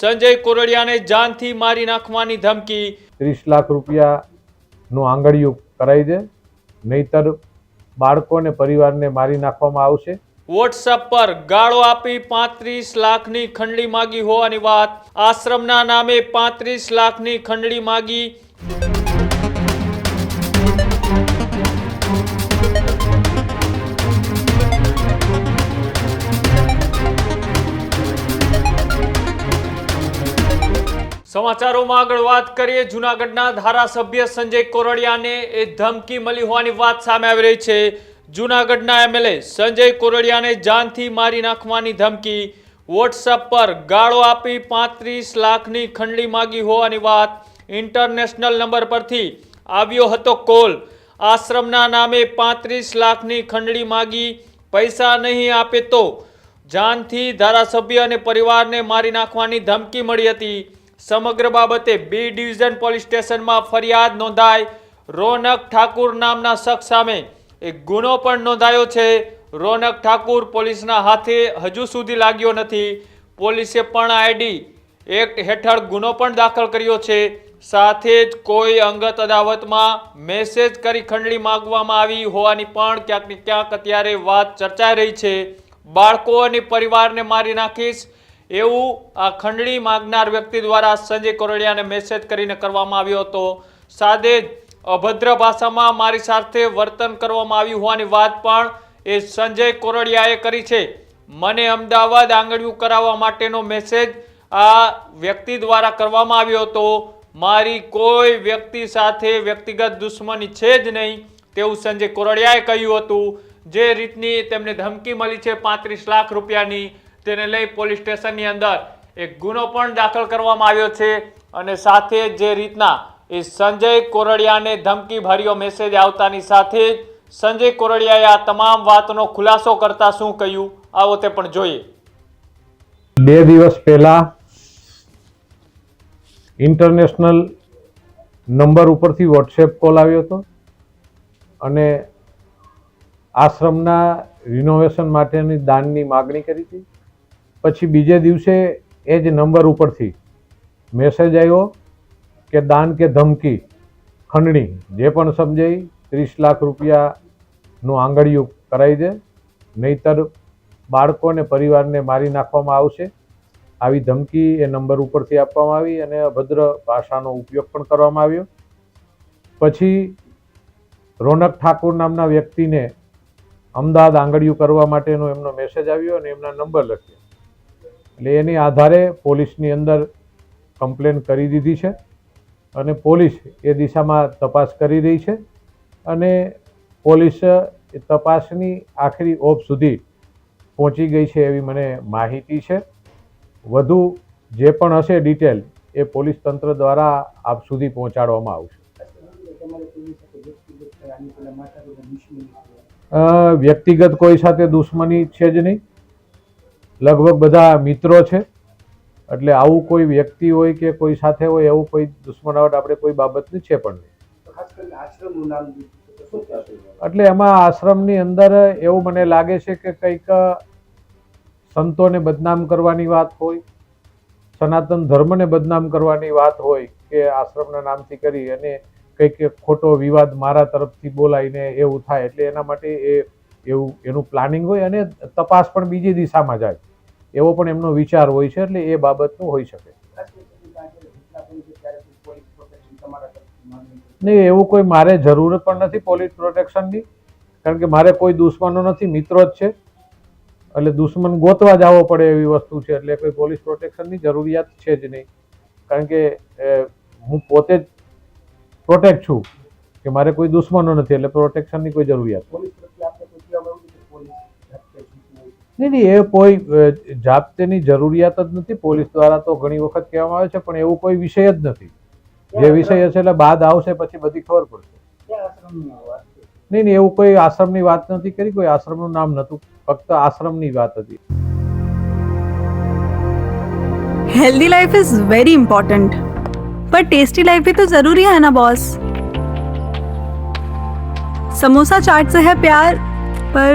સંજય કોરડિયાને જાનથી મારી નાખવાની ધમકી. ત્રીસ લાખ રૂપિયાનું આંગળીયું કરાવી દે નહીતર બાળકોને પરિવારને મારી નાખવામાં આવશે. વોટ્સઅપ પર ગાળો આપી પાંત્રીસ લાખની ખંડણી માગી હોવાની વાત. આશ્રમના નામે પાંત્રીસ લાખની ખંડણી માગી સમાચારોમાં આગળ વાત કરીએ. જૂનાગઢના ધારાસભ્ય સંજય કોરડિયાને એ ધમકી મળી હોવાની વાત સામે આવી રહી છે. જૂનાગઢના એમએલએ સંજય કોરડિયાને જાનથી મારી નાખવાની ધમકી. વોટ્સઅપ પર ગાળો આપી પાંત્રીસ લાખની ખંડણી માગી હોવાની વાત. ઇન્ટરનેશનલ નંબર પરથી આવ્યો હતો કોલ. આશ્રમના નામે પાંત્રીસ લાખની ખંડણી માગી. પૈસા નહીં આપે તો જાનથી ધારાસભ્ય અને પરિવારને મારી નાખવાની ધમકી મળી હતી. સમગ્ર બાબતે બી ડિવિઝન પોલીસ સ્ટેશનમાં ફરિયાદ નોંધાઈ. રોનક ઠાકુર નામના શખ્સ સામે એક ગુનો પણ નોંધાયો છે. રોનક ઠાકુર પોલીસના હાથે હજુ સુધી લાગ્યો નથી. પોલીસે પણ આઈડી એક્ટ હેઠળ ગુનો પણ દાખલ કર્યો છે. સાથે જ કોઈ અંગત અદાવતમાં મેસેજ કરી ખંડણી માગવામાં આવી હોવાની પણ ક્યાંક ક્યાંક અત્યારે વાત ચર્ચાઈ રહી છે. બાળકો અને પરિવારને મારી નાખીશ. એવું આ ખંડણી માંગનાર વ્યક્તિ દ્વારા સંજય કોરડિયાને મેસેજ કરીને કરવામાં આવ્યો હતો. સાથે જ અભદ્ર ભાષામાં મારી સાથે વર્તન કરવામાં આવ્યું હોવાની વાત પણ એ સંજય કોરડિયાએ કરી છે. મને અમદાવાદ આંગળીયું કરાવવા માટેનો મેસેજ આ વ્યક્તિ દ્વારા કરવામાં આવ્યો હતો. મારી કોઈ વ્યક્તિ સાથે વ્યક્તિગત દુશ્મની છે જ નહીં, તેવું સંજય કોરડિયાએ કહ્યું હતું. જે રીતની તેમને ધમકી મળી છે પાંત્રીસ લાખ રૂપિયાની તેને લઈ પોલીસ સ્ટેશનની અંદર એક ગુનો પણ દાખલ કરવામાં આવ્યો છે અને સાથે જે રીતના એ સંજય કોરડિયાને ધમકી ભર્યો મેસેજ આવતાની સાથે જ સંજય કોરડિયાએ આ તમામ વાતનો ખુલાસો કરતા શું કહ્યું? આવો તે પણ જોઈએ. બે દિવસ પહેલા ઇન્ટરનેશનલ નંબર ઉપરથી વોટ્સએપ કોલ આવ્યો હતો અને આશ્રમના રિનોવેશન માટેની દાનની માગણી કરી હતી. પછી બીજે દિવસે એ જ નંબર ઉપરથી મેસેજ આવ્યો કે દાન કે ધમકી, ખંડણી, જે પણ સમજાઈ ત્રીસ લાખ રૂપિયાનું આંગળિયું કરાવી દે, નહીતર બાળકોને, પરિવારને મારી નાખવામાં આવશે. આવી ધમકી એ નંબર ઉપરથી આપવામાં આવી અને અભદ્ર ભાષાનો ઉપયોગ પણ કરવામાં આવ્યો. પછી રોનક ઠાકુર નામના વ્યક્તિને અમદાવાદ આંગળીયું કરવા માટેનો એમનો મેસેજ આવ્યો અને એમના નંબર લખ્યો. એટલે એની આધારે પોલીસની અંદર કમ્પ્લેન કરી દીધી છે અને પોલીસ એ દિશામાં તપાસ કરી રહી છે અને પોલીસ તપાસની આખરી ઓપ સુધી પહોંચી ગઈ છે એવી મને માહિતી છે. વધુ જે પણ હશે ડિટેલ એ પોલીસ તંત્ર દ્વારા આપ સુધી પહોંચાડવામાં આવશે. વ્યક્તિગત કોઈ સાથે દુશ્મની છે જ નહીં. લગભગ બધા મિત્રો છે. એટલે આવું કોઈ વ્યક્તિ હોય કે કોઈ સાથે હોય એવું કોઈ દુશ્મનાવટ આપણે કોઈ બાબતની છે પણ નહીં. એટલે એમાં આશ્રમની અંદર એવું મને લાગે છે કે કંઈક સંતોને બદનામ કરવાની વાત હોય, સનાતન ધર્મને બદનામ કરવાની વાત હોય કે આશ્રમના નામથી કરી અને કંઈક ખોટો વિવાદ મારા તરફથી બોલાઈને એવું થાય. એટલે એના માટે એ એવું, એનું પ્લાનિંગ હોય અને તપાસ પણ બીજી દિશામાં જાય. એવો પણ એમનો વિચાર હોય છે, એટલે એ બાબતનું હોઈ શકે. નહીં, એવું કોઈ મારે જરૂરત પણ નથી પોલીસ પ્રોટેક્શનની, કારણ કે મારે કોઈ દુશ્મનો નથી, મિત્રો જ છે. એટલે દુશ્મન ગોતવા જવો પડે એવી વસ્તુ છે, એટલે કોઈ પોલીસ પ્રોટેક્શનની જરૂરિયાત છે જ નહીં. કારણ કે હું પોતે જ પ્રોટેક્ટ છું કે મારે કોઈ દુશ્મનો નથી, એટલે પ્રોટેક્શનની કોઈ જરૂરિયાત નહીં નહીં એ કોઈ જાપ્તેની જરૂરિયાત જ નથી. પોલીસ દ્વારા તો ઘણી વખત કહેવામાં આવે છે પણ એવું કોઈ વિષય જ નથી. જે વિષય હશે એટલે બાદ આવશે પછી બધી ખબર પડશે. નહીં નહીં એવું કોઈ આશ્રમની વાત નથી કરી કોઈ આશ્રમનું નામ નહોતું. ફક્ત આશ્રમની વાત હતી. Healthy life is very important પણ ટેસ્ટી લાઈફ ભી તો જરૂરી હે ના બોસ સમોસા ચાટ સે હે પ્યાર પર